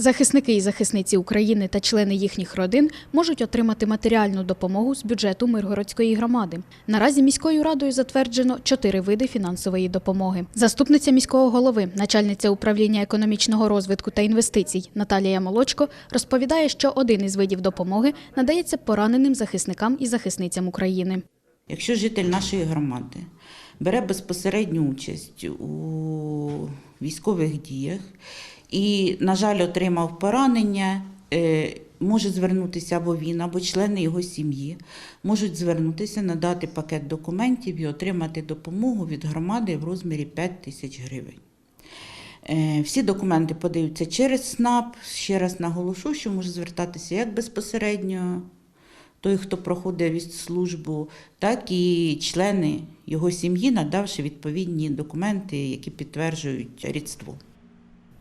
Захисники і захисниці України та члени їхніх родин можуть отримати матеріальну допомогу з бюджету Миргородської громади. Наразі міською радою затверджено чотири види фінансової допомоги. Заступниця міського голови, начальниця управління економічного розвитку та інвестицій Наталія Молочко розповідає, що один із видів допомоги надається пораненим захисникам і захисницям України. Якщо житель нашої громади бере безпосередню участь у військових діях і, на жаль, отримав поранення, е, може звернутися або він, або члени його сім'ї, можуть звернутися, надати пакет документів і отримати допомогу від громади в розмірі 5 тисяч гривень. Е, Всі документи подаються через СНАП. Ще раз наголошу, що може звертатися як безпосередньо той, хто проходить від службу, так і члени його сім'ї, надавши відповідні документи, які підтверджують рідство.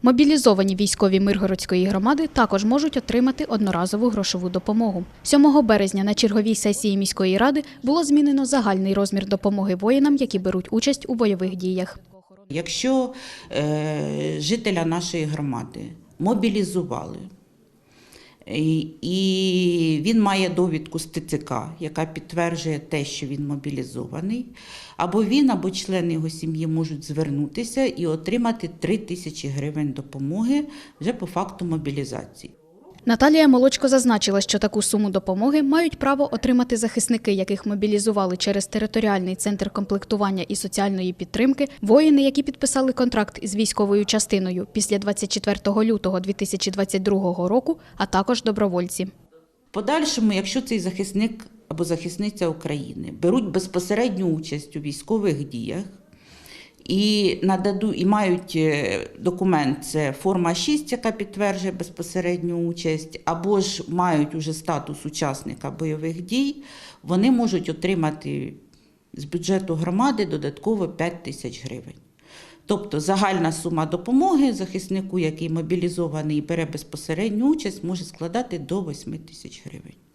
Мобілізовані військові Миргородської громади також можуть отримати одноразову грошову допомогу. 7 березня на черговій сесії міської ради було змінено загальний розмір допомоги воїнам, які беруть участь у бойових діях. Якщо е, жителя нашої громади мобілізували, і, він має довідку з ТЦК, яка підтверджує те, що він мобілізований, або він, або члени його сім'ї можуть звернутися і отримати 3 тисячі гривень допомоги вже по факту мобілізації. Наталія Молочко зазначила, що таку суму допомоги мають право отримати захисники, яких мобілізували через територіальний центр комплектування і соціальної підтримки, воїни, які підписали контракт із військовою частиною після 24 лютого 2022 року, а також добровольці. Подальшому, якщо цей захисник або захисниця України беруть безпосередню участь у військових діях і нададу, і мають е, документ, це форма 6, яка підтверджує безпосередню участь, або ж мають уже статус учасника бойових дій, вони можуть отримати з бюджету громади додатково 5 тисяч гривень. Тобто загальна сума допомоги захиснику, який мобілізований і бере безпосередню участь, може складати до 8 тисяч гривень.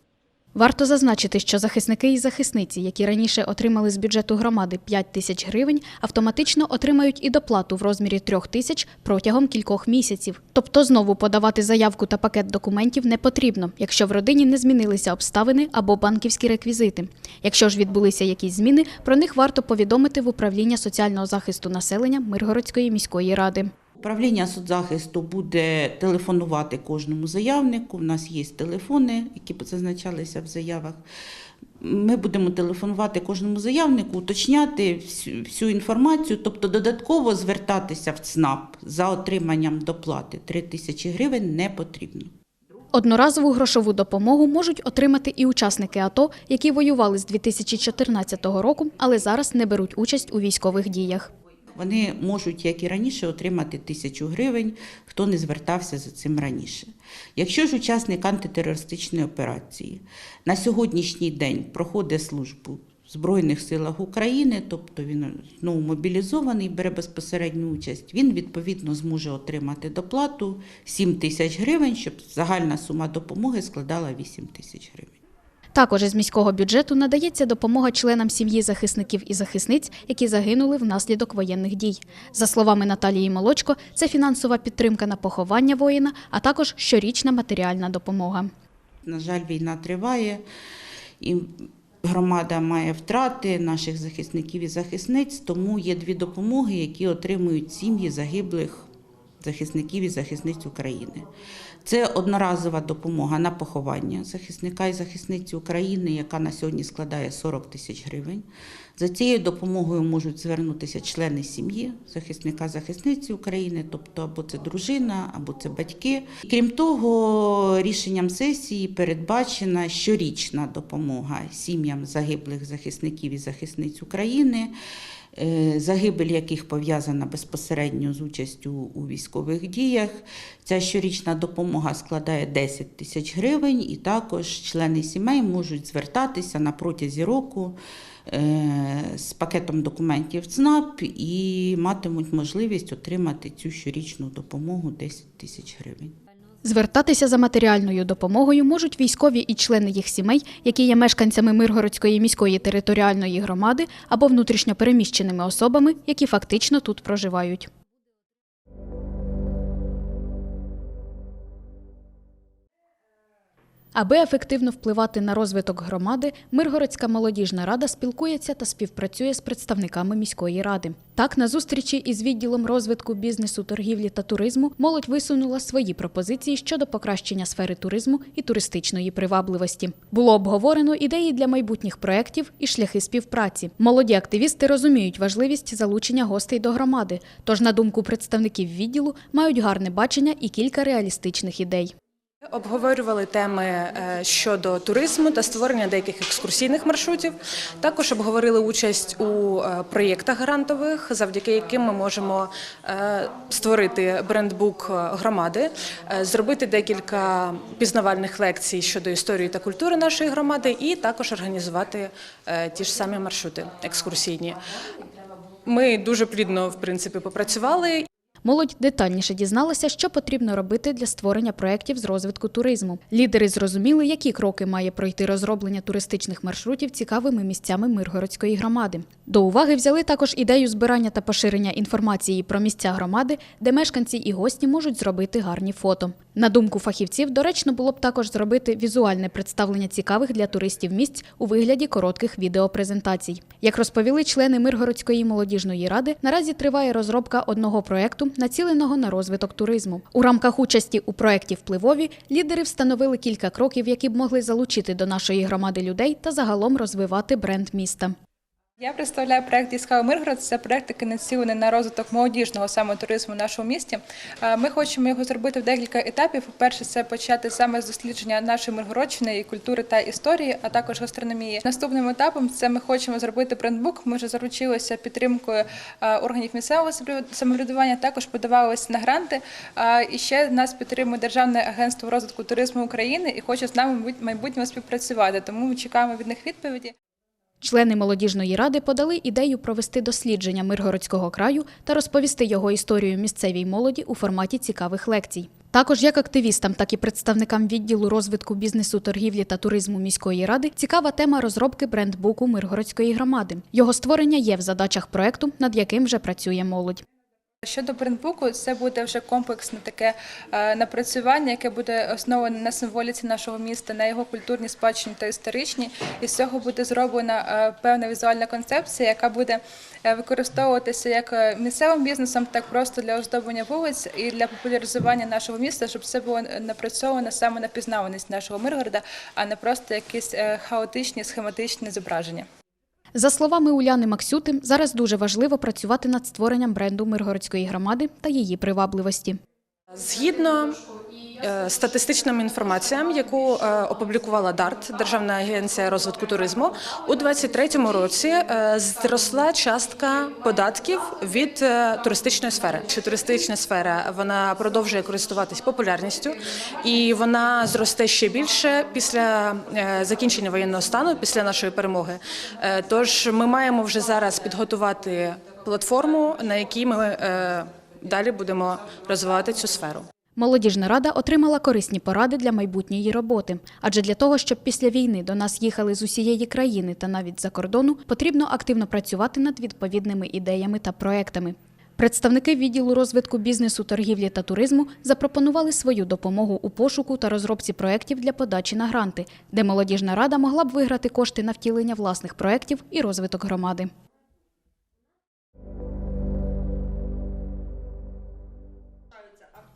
Варто зазначити, що захисники і захисниці, які раніше отримали з бюджету громади 5 тисяч гривень, автоматично отримають і доплату в розмірі 3 тисяч протягом кількох місяців. Тобто знову подавати заявку та пакет документів не потрібно, якщо в родині не змінилися обставини або банківські реквізити. Якщо ж відбулися якісь зміни, про них варто повідомити в управління соціального захисту населення Миргородської міської ради. Управління соцзахисту буде телефонувати кожному заявнику. У нас є телефони, які зазначалися в заявах. Ми будемо телефонувати кожному заявнику, уточняти всю, інформацію, тобто додатково звертатися в ЦНАП за отриманням доплати 3 тисячі гривень не потрібно. Одноразову грошову допомогу можуть отримати і учасники АТО, які воювали з 2014 року, але зараз не беруть участь у військових діях. Вони можуть, як і раніше, отримати тисячу гривень, хто не звертався за цим раніше. Якщо ж учасник антитерористичної операції на сьогоднішній день проходить службу в Збройних силах України, тобто він знову мобілізований, бере безпосередню участь, він відповідно зможе отримати доплату 7 тисяч гривень, щоб загальна сума допомоги складала 8 тисяч гривень. Також із міського бюджету надається допомога членам сім'ї захисників і захисниць, які загинули внаслідок воєнних дій. За словами Наталії Молочко, це фінансова підтримка на поховання воїна, а також щорічна матеріальна допомога. На жаль, війна триває, і громада має втрати наших захисників і захисниць, тому є дві допомоги, які отримують сім'ї загиблих захисників і захисниць України. Це одноразова допомога на поховання захисника і захисниці України, яка на сьогодні складає 40 тисяч гривень. За цією допомогою можуть звернутися члени сім'ї захисника захисниці України, тобто або це дружина, або це батьки. Крім того, рішенням сесії передбачена щорічна допомога сім'ям загиблих захисників і захисниць України. Е, Загибель яких пов'язана безпосередньо з участю у військових діях. Ця щорічна допомога складає 10 тисяч гривень, і також члени сімей можуть звертатися на протязі року е, з пакетом документів ЦНАП і матимуть можливість отримати цю щорічну допомогу 10 тисяч гривень. Звертатися за матеріальною допомогою можуть військові і члени їх сімей, які є мешканцями Миргородської міської територіальної громади або внутрішньопереміщеними особами, які фактично тут проживають. Аби ефективно впливати на розвиток громади, Миргородська молодіжна рада спілкується та співпрацює з представниками міської ради. Так, на зустрічі із відділом розвитку бізнесу, торгівлі та туризму молодь висунула свої пропозиції щодо покращення сфери туризму і туристичної привабливості. Було обговорено ідеї для майбутніх проєктів і шляхи співпраці. Молоді активісти розуміють важливість залучення гостей до громади. Тож, на думку представників відділу, мають гарне бачення і кілька реалістичних ідей. Обговорювали теми е, щодо туризму та створення деяких екскурсійних маршрутів. Також обговорили участь у е, проєктах грантових, завдяки яким ми можемо е, створити брендбук громади, зробити декілька пізнавальних лекцій щодо історії та культури нашої громади, і також організувати ті ж самі маршрути екскурсійні. Ми дуже плідно в принципі попрацювали. Молодь детальніше дізналася, що потрібно робити для створення проєктів з розвитку туризму. Лідери зрозуміли, які кроки має пройти розроблення туристичних маршрутів цікавими місцями Миргородської громади. До уваги взяли також ідею збирання та поширення інформації про місця громади, де мешканці і гості можуть зробити гарні фото. На думку фахівців, доречно було б також зробити візуальне представлення цікавих для туристів місць у вигляді коротких відеопрезентацій. Як розповіли члени Миргородської молодіжної ради, наразі триває розробка одного проєкту, націленого на розвиток туризму. У рамках участі у проєкті впливові лідери встановили кілька кроків, які б могли залучити до нашої громади людей та загалом розвивати бренд міста. Я представляю проект «Яскравий Миргород». Це проект, який націлений на розвиток молодіжного саме туризму в нашому місті. Ми хочемо його зробити в декілька етапів. Перше, це почати саме з дослідження нашої Миргородщини, її культури та історії, а також гастрономії. Наступним етапом це ми хочемо зробити брендбук. Ми вже заручилися підтримкою органів місцевого самоврядування. Також подавалися на гранти. І ще нас підтримує Державне агентство розвитку туризму України і хоче з нами в майбутньому співпрацювати. Тому ми чекаємо від них відповіді. Члени молодіжної ради подали ідею провести дослідження Миргородського краю та розповісти його історію місцевій молоді у форматі цікавих лекцій. Також як активістам, так і представникам відділу розвитку бізнесу, торгівлі та туризму міської ради цікава тема розробки брендбуку Миргородської громади. Його створення є в задачах проекту, над яким вже працює молодь. Щодо брендбуку, це буде вже комплексне таке е, напрацювання, яке буде основане на символіці нашого міста, на його культурній спадщині та історичній. І з цього буде зроблена е, певна візуальна концепція, яка буде е, використовуватися як місцевим бізнесом, так просто для оздоблення вулиць і для популяризування нашого міста, щоб це було напрацьовано саме на пізнаваність нашого Миргорода, а не просто якісь хаотичні схематичні зображення. За словами Уляни Максюти, зараз дуже важливо працювати над створенням бренду Миргородської громади та її привабливості. Згідно статистичним інформаціям, яку е, опублікувала ДАРТ, Державна агенція розвитку туризму, у 2023 році е, зросла частка податків від е, туристичної сфери. Що туристична сфера вона продовжує користуватись популярністю, і вона зросте ще більше після е, закінчення воєнного стану, після нашої перемоги. Е, Тож ми маємо вже зараз підготувати платформу, на якій ми е, далі будемо розвивати цю сферу. Молодіжна рада отримала корисні поради для майбутньої роботи. Адже для того, щоб після війни до нас їхали з усієї країни та навіть за кордону, потрібно активно працювати над відповідними ідеями та проектами. Представники відділу розвитку бізнесу, торгівлі та туризму запропонували свою допомогу у пошуку та розробці проєктів для подачі на гранти, де молодіжна рада могла б виграти кошти на втілення власних проєктів і розвиток громади.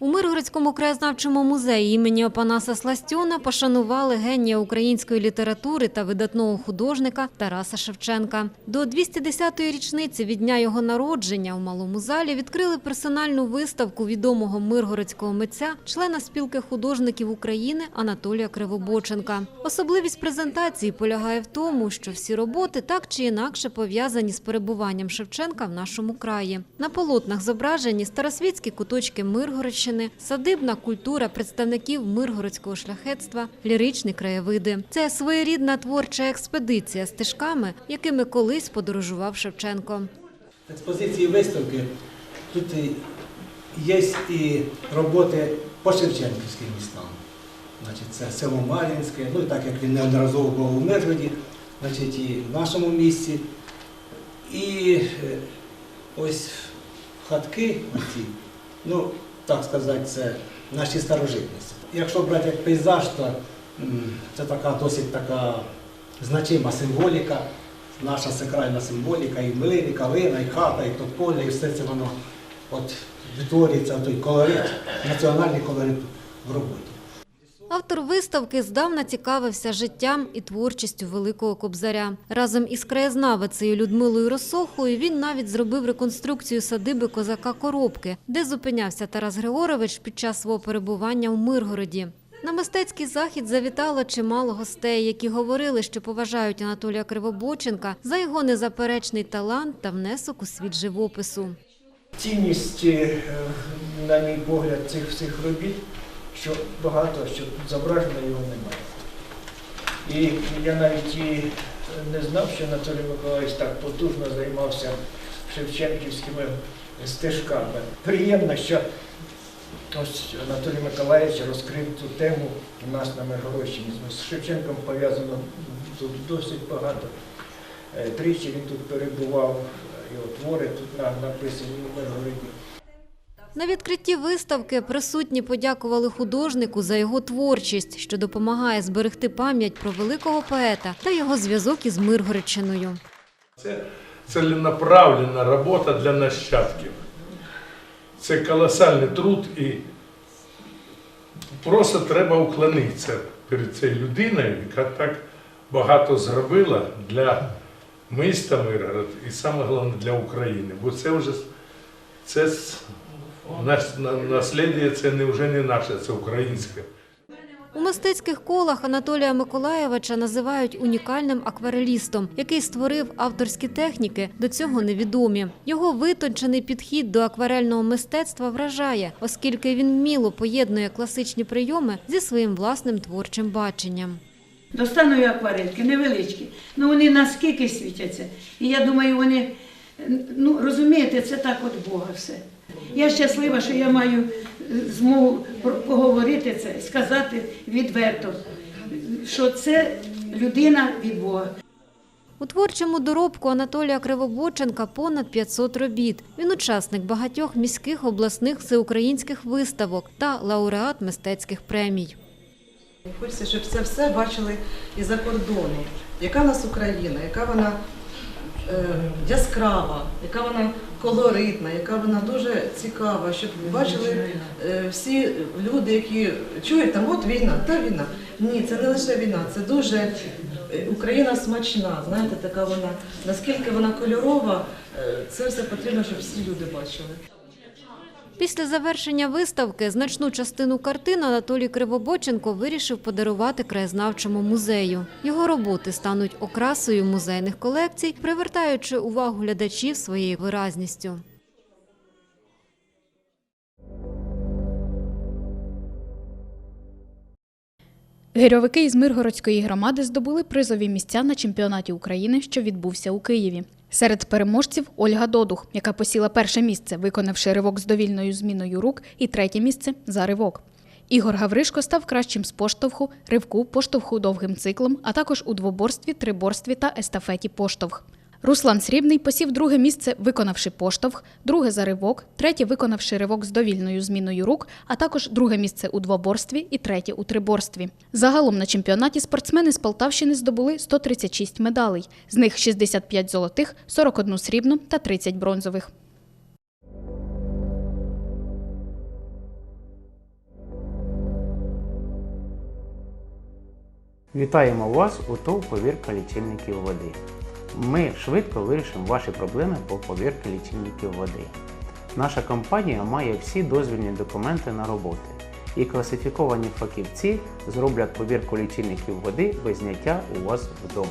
У Миргородському краєзнавчому музеї імені Опанаса Сластьона пошанували генія української літератури та видатного художника Тараса Шевченка. До 210-ї річниці від дня його народження у малому залі відкрили персональну виставку відомого миргородського митця, члена спілки художників України Анатолія Кривобоченка. Особливість презентації полягає в тому, що всі роботи так чи інакше пов'язані з перебуванням Шевченка в нашому краї. На полотнах зображені старосвітські куточки Миргородщини, спадщини, садибна культура представників миргородського шляхетства, ліричні краєвиди. Це своєрідна творча експедиція стежками, якими колись подорожував Шевченко. експозиції виставки тут є і роботи по Шевченківським містам. Значить, це село Мар'їнське, ну і так як він неодноразово був у Миргороді, значить, і в нашому місті. І е, ось хатки оці, ну, так сказати, це наші старожитності. Якщо брати як пейзаж, то це така досить така значима символіка, наша сакральна символіка, і млин, і калина, і хата, і тополя, і все це воно от відтворюється той колорит, національний колорит в роботі. Автор виставки здавна цікавився життям і творчістю Великого Кобзаря. Разом із краєзнавицею Людмилою Росохою він навіть зробив реконструкцію садиби козака Коробки, де зупинявся Тарас Григорович під час свого перебування у Миргороді. На мистецький захід завітало чимало гостей, які говорили, що поважають Анатолія Кривобоченка за його незаперечний талант та внесок у світ живопису. цінність, е, на мій погляд, цих всіх робіт, що багато, що зображено його немає. І я навіть і не знав, що Анатолій Миколаївич так потужно займався шевченківськими стежками. Приємно, що ось Анатолій Миколаївич розкрив цю тему у нас на Миргородщині. З Шевченком пов'язано тут досить багато. Е, Тричі він тут перебував, його твори тут написані у Миргороді. На відкритті виставки присутні подякували художнику за його творчість, що допомагає зберегти пам'ять про великого поета та його зв'язок із Миргородщиною. Це ціленаправлена робота для нащадків. Це колосальний труд і просто треба уклонитися перед цією людиною, яка так багато зробила для міста Миргород і саме головне для України. Бо це вже це с- нас- на- наслідя це не вже не наше, це українське. У мистецьких колах Анатолія Миколаєвича називають унікальним акварелістом, який створив авторські техніки, до цього невідомі. Його витончений підхід до акварельного мистецтва вражає, оскільки він вміло поєднує класичні прийоми зі своїм власним творчим баченням. Достану я акварельки, невеличкі. Ну вони наскільки світяться. І я думаю, вони, ну розумієте, це так от Бога все. Я щаслива, що я маю е, змогу про- поговорити це, сказати відверто, що це людина від Бога. У творчому доробку Анатолія Кривобоченка понад 500 робіт. Він учасник багатьох міських обласних всеукраїнських виставок та лауреат мистецьких премій. Хочеться, щоб це все бачили і-за кордону. Яка в нас Україна, яка вона яскрава, яка вона колоритна, яка вона дуже цікава, щоб бачили е, всі люди, які чують там, от війна, та війна. Ні, це не лише війна, це дуже е, Україна смачна, знаєте, така вона, наскільки вона кольорова, е, це все потрібно, щоб всі люди бачили. Після завершення виставки значну частину картин Анатолій Кривобоченко вирішив подарувати краєзнавчому музею. Його роботи стануть окрасою музейних колекцій, привертаючи увагу глядачів своєю виразністю. Гирьовики із Миргородської громади здобули призові місця на чемпіонаті України, що відбувся у Києві. Серед переможців Ольга Додух, яка посіла перше місце, виконавши ривок з довільною зміною рук, і третє місце за ривок. Ігор Гавришко став кращим з поштовху, ривку, поштовху довгим циклом, а також у двоборстві, триборстві та естафеті поштовх. Руслан Срібний посів друге місце, виконавши поштовх, друге за ривок, третє виконавши ривок з довільною зміною рук, а також друге місце у двоборстві і третє у триборстві. Загалом на чемпіонаті спортсмени з Полтавщини здобули 136 медалей, з них 65 золотих, 41 срібну та 30 бронзових. Вітаємо вас у ТОВ повірка лічильників води. Ми швидко вирішимо ваші проблеми по повірці лічильників води. Наша компанія має всі дозвільні документи на роботи, і класифіковані фахівці зроблять повірку лічильників води без зняття у вас вдома.